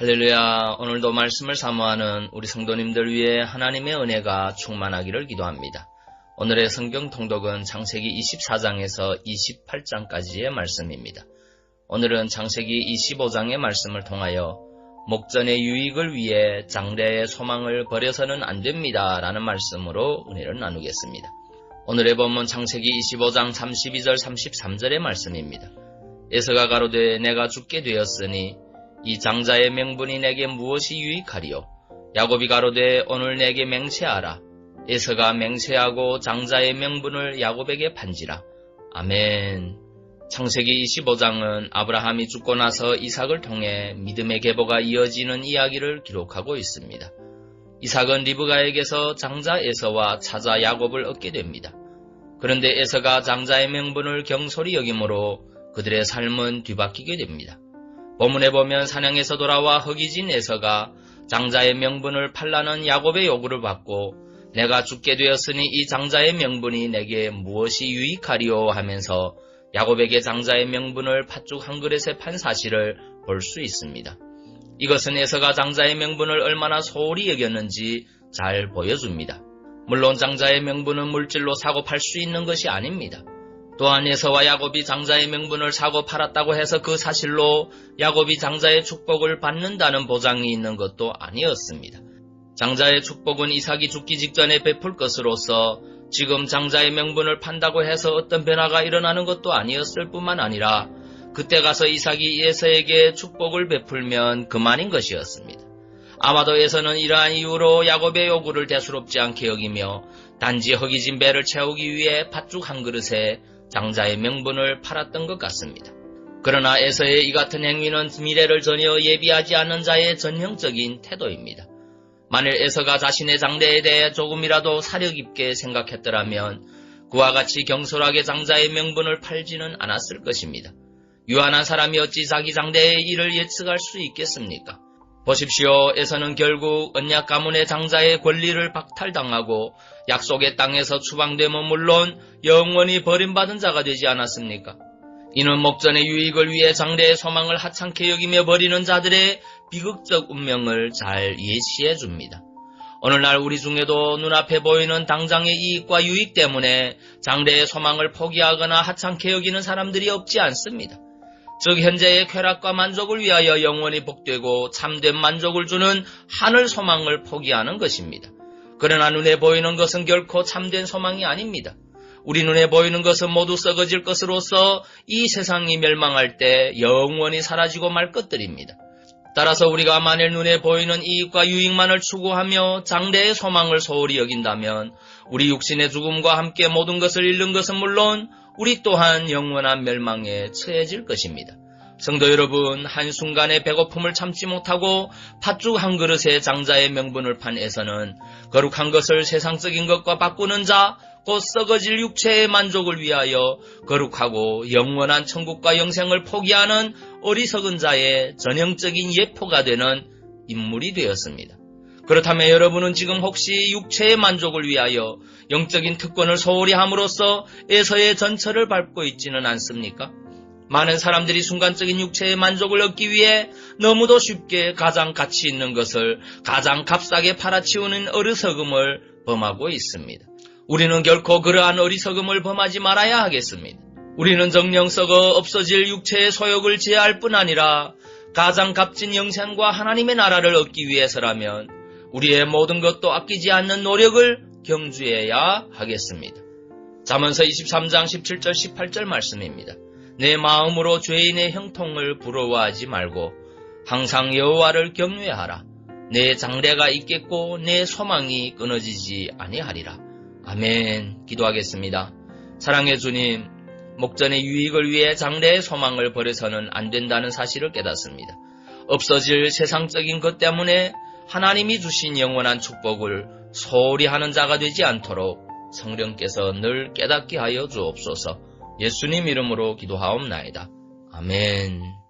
할렐루야. 오늘도 말씀을 사모하는 우리 성도님들 위해 하나님의 은혜가 충만하기를 기도합니다. 오늘의 성경 통독은 창세기 24장에서 28장까지의 말씀입니다. 오늘은 창세기 25장의 말씀을 통하여 목전의 유익을 위해 장래의 소망을 버려서는 안 됩니다. 라는 말씀으로 은혜를 나누겠습니다. 오늘의 본문 창세기 25장 32절 33절의 말씀입니다. 에서가 가로되 내가 죽게 되었으니 이 장자의 명분이 내게 무엇이 유익하리요? 야곱이 가로되 오늘 내게 맹세하라. 에서가 맹세하고 장자의 명분을 야곱에게 판지라. 아멘. 창세기 25장은 아브라함이 죽고 나서 이삭을 통해 믿음의 계보가 이어지는 이야기를 기록하고 있습니다. 이삭은 리브가에게서 장자 에서와 찾아 야곱을 얻게 됩니다. 그런데 에서가 장자의 명분을 경솔히 여김으로 그들의 삶은 뒤바뀌게 됩니다. 본문에 보면 사냥에서 돌아와 허기진 에서가 장자의 명분을 팔라는 야곱의 요구를 받고 내가 죽게 되었으니 이 장자의 명분이 내게 무엇이 유익하리요 하면서 야곱에게 장자의 명분을 팥죽 한 그릇에 판 사실을 볼 수 있습니다. 이것은 에서가 장자의 명분을 얼마나 소홀히 여겼는지 잘 보여줍니다. 물론 장자의 명분은 물질로 사고 팔 수 있는 것이 아닙니다. 또한 에서와 야곱이 장자의 명분을 사고 팔았다고 해서 그 사실로 야곱이 장자의 축복을 받는다는 보장이 있는 것도 아니었습니다. 장자의 축복은 이삭이 죽기 직전에 베풀 것으로서 지금 장자의 명분을 판다고 해서 어떤 변화가 일어나는 것도 아니었을 뿐만 아니라 그때 가서 이삭이 에서에게 축복을 베풀면 그만인 것이었습니다. 아마도 에서는 이러한 이유로 야곱의 요구를 대수롭지 않게 여기며 단지 허기진 배를 채우기 위해 팥죽 한 그릇에 장자의 명분을 팔았던 것 같습니다. 그러나 에서의 이 같은 행위는 미래를 전혀 예비하지 않은 자의 전형적인 태도입니다. 만일 에서가 자신의 장래에 대해 조금이라도 사려 깊게 생각했더라면 그와 같이 경솔하게 장자의 명분을 팔지는 않았을 것입니다. 유한한 사람이 어찌 자기 장래의 일을 예측할 수 있겠습니까? 보십시오. 에서는 결국 언약 가문의 장자의 권리를 박탈당하고 약속의 땅에서 추방되면 물론 영원히 버림받은 자가 되지 않았습니까? 이는 목전의 유익을 위해 장래의 소망을 하찮게 여기며 버리는 자들의 비극적 운명을 잘 예시해 줍니다. 오늘날 우리 중에도 눈앞에 보이는 당장의 이익과 유익 때문에 장래의 소망을 포기하거나 하찮게 여기는 사람들이 없지 않습니다. 즉 현재의 쾌락과 만족을 위하여 영원히 복되고 참된 만족을 주는 하늘 소망을 포기하는 것입니다. 그러나 눈에 보이는 것은 결코 참된 소망이 아닙니다. 우리 눈에 보이는 것은 모두 썩어질 것으로서 이 세상이 멸망할 때 영원히 사라지고 말 것들입니다. 따라서 우리가 만일 눈에 보이는 이익과 유익만을 추구하며 장래의 소망을 소홀히 여긴다면 우리 육신의 죽음과 함께 모든 것을 잃는 것은 물론 우리 또한 영원한 멸망에 처해질 것입니다. 성도 여러분, 한순간의 배고픔을 참지 못하고 팥죽 한 그릇에 장자의 명분을 판 에서는 거룩한 것을 세상적인 것과 바꾸는 자, 곧 썩어질 육체의 만족을 위하여 거룩하고 영원한 천국과 영생을 포기하는 어리석은 자의 전형적인 예포가 되는 인물이 되었습니다. 그렇다면 여러분은 지금 혹시 육체의 만족을 위하여 영적인 특권을 소홀히 함으로써 에서의 전철을 밟고 있지는 않습니까? 많은 사람들이 순간적인 육체의 만족을 얻기 위해 너무도 쉽게 가장 가치 있는 것을 가장 값싸게 팔아치우는 어리석음을 범하고 있습니다. 우리는 결코 그러한 어리석음을 범하지 말아야 하겠습니다. 우리는 정령 썩어 없어질 육체의 소욕을 제할 뿐 아니라 가장 값진 영생과 하나님의 나라를 얻기 위해서라면 우리의 모든 것도 아끼지 않는 노력을 경주해야 하겠습니다. 잠언서 23장 17절 18절 말씀입니다. 내 마음으로 죄인의 형통을 부러워하지 말고 항상 여호와를 경외하라. 내 장래가 있겠고 내 소망이 끊어지지 아니하리라. 아멘. 기도하겠습니다. 사랑의 주님, 목전의 유익을 위해 장래의 소망을 버려서는 안 된다는 사실을 깨닫습니다. 없어질 세상적인 것 때문에 하나님이 주신 영원한 축복을 소홀히 하는 자가 되지 않도록 성령께서 늘 깨닫게 하여 주옵소서. 예수님 이름으로 기도하옵나이다. 아멘.